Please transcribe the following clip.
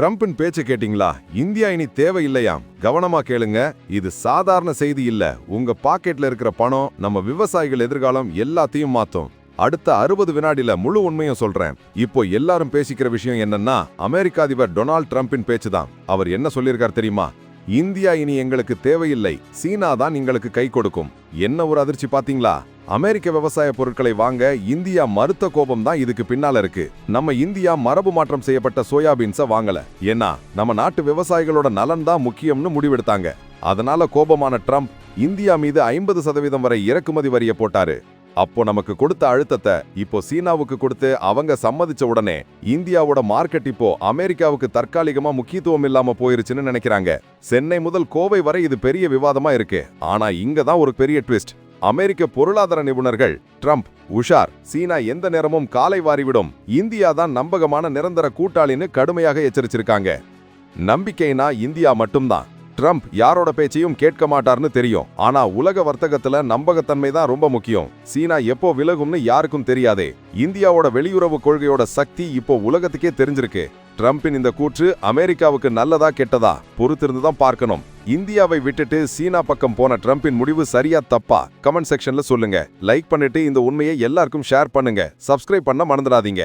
ட்ரம்பின் பேச்சு கேட்டிங்களா? இந்தியா இனி தேவையில்லையாம். கவனமா கேளுங்க. இது சாதாரண செய்தி இல்ல. உங்க பாக்கெட்ல இருக்கிற பணம் நம்ம விவசாயிகள் எதிர்காலம் எல்லாத்தையும் மாத்தும். அடுத்த அறுபது வினாடியில முழு உண்மையும் சொல்றேன். இப்போ எல்லாரும் பேசிக்கிற விஷயம் என்னன்னா அமெரிக்க அதிபர் டொனால்ட் ட்ரம்பின் பேச்சு தான் அவர் என்ன சொல்லியிருக்கார் தெரியுமா? இந்தியா இனி எங்களுக்கு தேவையில்லை. சீனா தான் எங்களுக்கு கை கொடுக்கும். என்ன ஒரு அதிர்ச்சி பாத்தீங்களா அமெரிக்க விவசாய பொருட்களை வாங்க இந்தியா மறுத்த கோபம் தான் இதுக்கு பின்னால இருக்கு. நம்ம இந்தியா மரபு மாற்றம் செய்யப்பட்ட சோயாபீன்ஸை வாங்கல. ஏன்னா நம்ம நாட்டு விவசாயிகளோட நலன் தான் முக்கியம்னு முடிவெடுத்தாங்க. அதனால கோபமான ட்ரம்ப் இந்தியா மீது ஐம்பது சதவீதம் வரை இறக்குமதி வரிய போட்டாரு. அப்போ நமக்கு கொடுத்த அழுத்தத்தை இப்போ சீனாவுக்கு கொடுத்து அவங்க சம்மதிச்ச உடனே இந்தியாவோட மார்க்கெட் இப்போ அமெரிக்காவுக்கு தற்காலிகமா முக்கியத்துவம் இல்லாம போயிருச்சுன்னு நினைக்கிறாங்க. சென்னை முதல் கோவை வரை இது பெரிய விவாதமா இருக்கு. ஆனா இங்க தான் ஒரு பெரிய ட்விஸ்ட் அமெரிக்க பொருளாதார நிபுணர்கள் ட்ரம்ப் உஷார் சீனா எந்த நேரமும் காலை வாரிவிடும். இந்தியா தான் நம்பகமான நிரந்தர கூட்டாளின்னு கடுமையாக எச்சரிச்சிருக்காங்க. நம்பிக்கைனா இந்தியா மட்டும்தான். ட்ரம்ப் யாரோட பேச்சையும் கேட்க மாட்டார்னு தெரியும். ஆனா உலக வர்த்தகத்துல நம்பகத்தன்மை தான் ரொம்ப முக்கியம். சீனா எப்போ விலகும்னு யாருக்கும் தெரியாதே. இந்தியாவோட வெளியுறவு கொள்கையோட சக்தி இப்போ உலகத்துக்கே தெரிஞ்சிருக்கு. ட்ரம்பின் இந்த கூற்று அமெரிக்காவுக்கு நல்லதா கெட்டதா? பொறுத்திருந்து தான் பார்க்கணும். இந்தியாவை விட்டுட்டு சீனா பக்கம் போன ட்ரம்பின் முடிவு சரியா தப்பா? கமெண்ட் செக்ஷன்ல சொல்லுங்க. லைக் பண்ணிட்டு இந்த உண்மையை எல்லாருக்கும் ஷேர் பண்ணுங்க. சப்ஸ்கிரைப் பண்ண மறந்துடாதீங்க.